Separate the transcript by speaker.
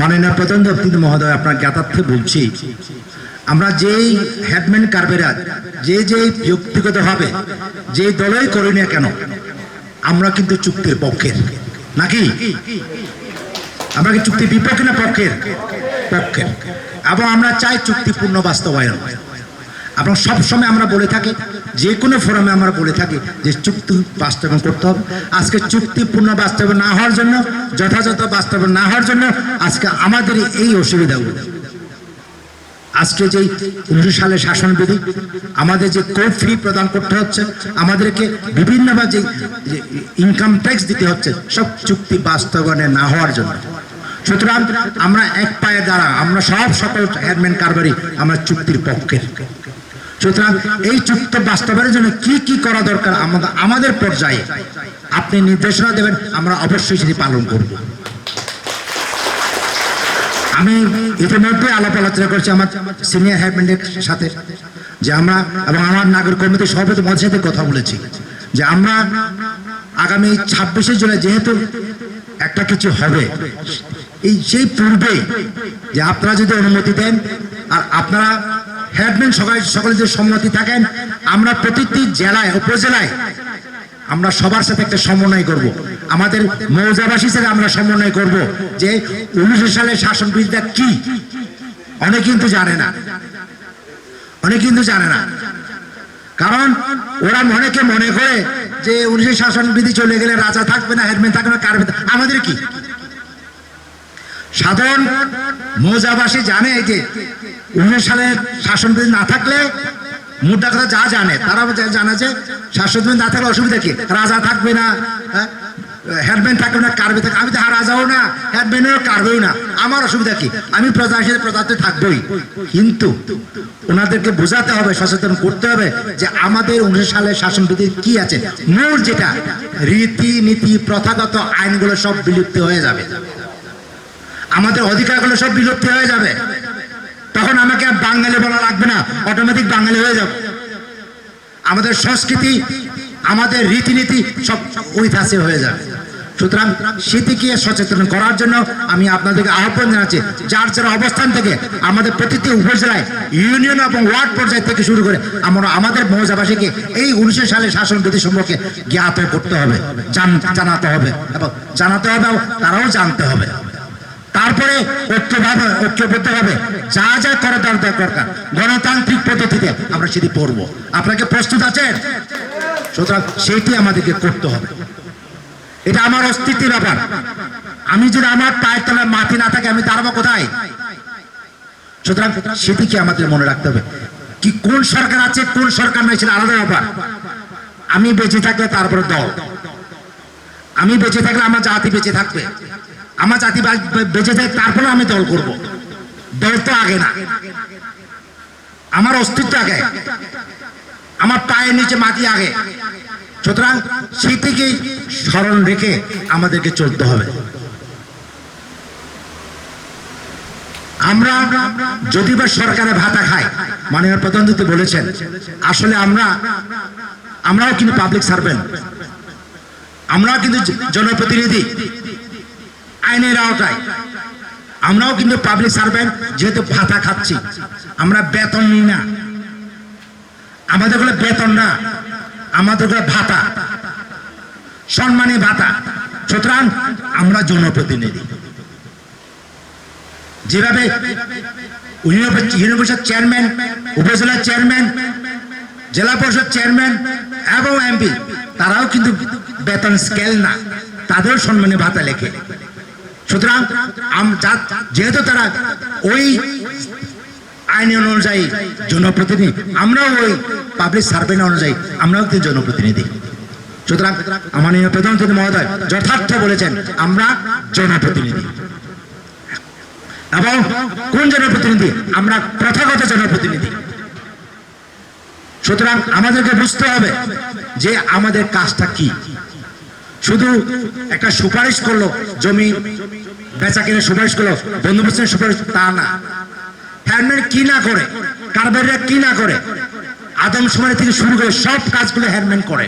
Speaker 1: মাননীয় প্রধান দপ্তর মহোদয়, আপনার জ্ঞাতার্থে বলছি, আমরা যেই হেডম্যান কারবেরা যে যে ব্যক্তিগতভাবে যে দলই করি না কেন, আমরা কিন্তু চুক্তির পক্ষের। নাকি? আমরা কি চুক্তির বিপক্ষে না পক্ষের? পক্ষের। এবং আমরা চাই চুক্তিপূর্ণ বাস্তবায়ন। এবং সবসময় আমরা বলে থাকি, যে কোনো ফোরামে আমরা বলে থাকি যে চুক্তি বাস্তবায়ন করতে হবে। আজকে চুক্তিপূর্ণ বাস্তবায়ন না হওয়ার জন্য, যথাযথ বাস্তবায়ন না হওয়ার জন্য আজকে আমাদের এই অসুবিধাগুলো আজকে যেই উনিশশো সালে শাসনবিধি আমাদের যে কোর্ট ফি প্রদান করতে হচ্ছে, আমাদেরকে বিভিন্নভাবে যে ইনকাম ট্যাক্স দিতে হচ্ছে, সব চুক্তি বাস্তবায়নে না হওয়ার জন্য। সুতরাং আমরা এক পায়ে দ্বারা আমরা সব সকল হেডম্যান কারবারি আমরা চুক্তির পক্ষের সুতরাং এই চুক্তি বাস্তবায়নের জন্য কি কি করা দরকার আমাদের আমাদের পর্যায়ে আপনি নির্দেশনা দেবেন, আমরা অবশ্যই সেটি পালন করব। আমি ইতিমধ্যে আলাপ আলোচনা করছি আমার সিনিয়র হেডম্যানের সাথে, যে আমরা এবং আমার নাগরিক কমিটির সভাপতি মধ্যে সাথে কথা বলেছি, যে আমরা আগামী ছাব্বিশে জুলাই যেহেতু একটা কিছু হবে, এই সেই পূর্বে যে আপনারা যদি অনুমতি দেন, আর আপনারা হেডম্যান সবাই সকলে যদি সম্মতি থাকেন, আমরা প্রতিটি জেলায়, উপজেলায় আমরা সবার সাথে একটা সমন্বয় করব। আমাদের মৌজাবাসী সাথে আমরা সমন্বয় করব যে উনিশশো সালের শাসন বিদ্যা কি অনেক কিন্তু জানে না অনেক কিন্তু জানে না কারণ ওরা অনেকে মনে করে যে উনিশশো শাসন বিধি চলে গেলে রাজা থাকবে না হেডম্যান থাকবে না কারবে। আমাদের কি সাধারণ মৌজাবাসী জানে যে উনিশ সালের শাসন বিধি না থাকলে মোটা কথা যা জানে তারা জানে যে শাসন বিধি না থাকলে অসুবিধা কি? রাজা থাকবে না হ্যাঁ? হেডম্যান থাকবে না, কারবে থাকবে আমি তো আর রাজাও না, হেডম্যানও কারবেও না। আমার অসুবিধা কি? আমি প্রজা হিসেবে প্রজাতে থাকবোই। কিন্তু ওনাদেরকে বোঝাতে হবে, সচেতন করতে হবে যে আমাদের উনিশ সালের শাসন বিধি কি আছে। মূল যেটা রীতি নীতি প্রথাগত আইনগুলো সব বিলুপ্ত হয়ে যাবে। আমাদের অধিকারগুলো সব বিলুপ্ত হয়ে যাবে। তখন আমাকে আর বাঙালি বলা লাগবে না। অটোমেটিক বাঙালি হয়ে যাবে আমাদের সংস্কৃতি, আমাদের রীতিনীতি সব ঐতিহাসিক হয়ে যাবে। সুতরাং সেটিকে সচেতন করার জন্য আমি আপনাদেরকে আহ্বান জানাচ্ছি, যার যার অবস্থান থেকে আমাদের প্রতিটি উপজেলায় ইউনিয়ন এবং ওয়ার্ড পর্যায় থেকে শুরু করে আমরা আমাদের মৌজাবাসীকে এই উনিশশো সালের শাসন বিধি সম্পর্কে জ্ঞাত করতে হবে জানাতে হবে এবং জানাতে হবে তারাও জানতে হবে। তারপরে ঐক্যভাবে ঐক্যবদ্ধভাবে যা যা করা দরকার দরকার গণতান্ত্রিক পদ্ধতিতে আমরা সেটি পড়ব। আপনাকে প্রস্তুত আছেন সুতরাং সেটি আমাদেরকে করতে হবে। এটা আমার অস্তিত্বের ব্যাপার। আমি যদি আমার পায়ের তলায় মাটি না থাকে, আমি দাঁড়াবো কোথায়? সুতরাং সেটিকে আমাদের মনে রাখতে হবে। কি কোন সরকার আছে, কোন সরকার নয় সেটা আলাদা ব্যাপার। আমি বেঁচে থাকলে তারপরে দল। আমি বেঁচে থাকলে আমার জাতি বেঁচে থাকবে। আমার জাতি বেঁচে থাকে, তারপরে আমি দল করব। দল তো আগে না। আমার অস্তিত্ব আগে। আমার পায়ের নিচে মাটি আগে। সুতরাং সেটিকেই স্মরণ রেখে আমাদেরকে চলতে হবে। আমরা যদি বা সরকারে ভাতা খাই, মাননীয় প্রধানমন্ত্রী বলেছেন, আসলে আমরা আমরাও কিন্তু পাবলিক সার্ভেন্ট আমরাও কিন্তু জনপ্রতিনিধি। আইনের আওতায়। আমরাও কিন্তু পাবলিক সার্ভেন্ট যেহেতু ভাতা খাচ্ছি। আমরা বেতন নিই না। আমাদেরগুলো বেতন না। আমাদেরগুলো ভাতা। সম্মানী ভাতা। সুতরাং আমরা জনপ্রতিনিধি। যেভাবে ইউনিভার্সিটির চেয়ারম্যান উপজেলার চেয়ারম্যান জেলা পরিষদ চেয়ারম্যান এবং এমপি তারাও কিন্তু বেতন স্কেল না তাদেরও সম্মানী ভাতা লেখে। সুতরাং যেহেতু তারা ওই আইন অনুযায়ী জনপ্রতিনিধি, আমরাও ওই পাবলিক সার্ভেন্ট অনুযায়ী আমরাও কিন্তু জনপ্রতিনিধি। সুতরাং মাননীয় প্রধানমন্ত্রী মহোদয় যথার্থ বলেছেন, আমরা জনপ্রতিনিধি। এবং কোন জনপ্রতিনিধি? আমরা প্রথাগত জনপ্রতিনিধি। সুতরাং আমাদেরকে বুঝতে হবে যে আমাদের কাজটা কি। শুধু একটা সুপারিশ করল, জমি বেচা কিনে সুপারিশ করল বন্দোবস্তের সুপারিশ, তা না। হ্যান্ডম্যান কি না করে? কারবারিরা কি না করে? আদম সময় থেকে শুরু করে সব কাজগুলো হ্যান্ডম্যান করে।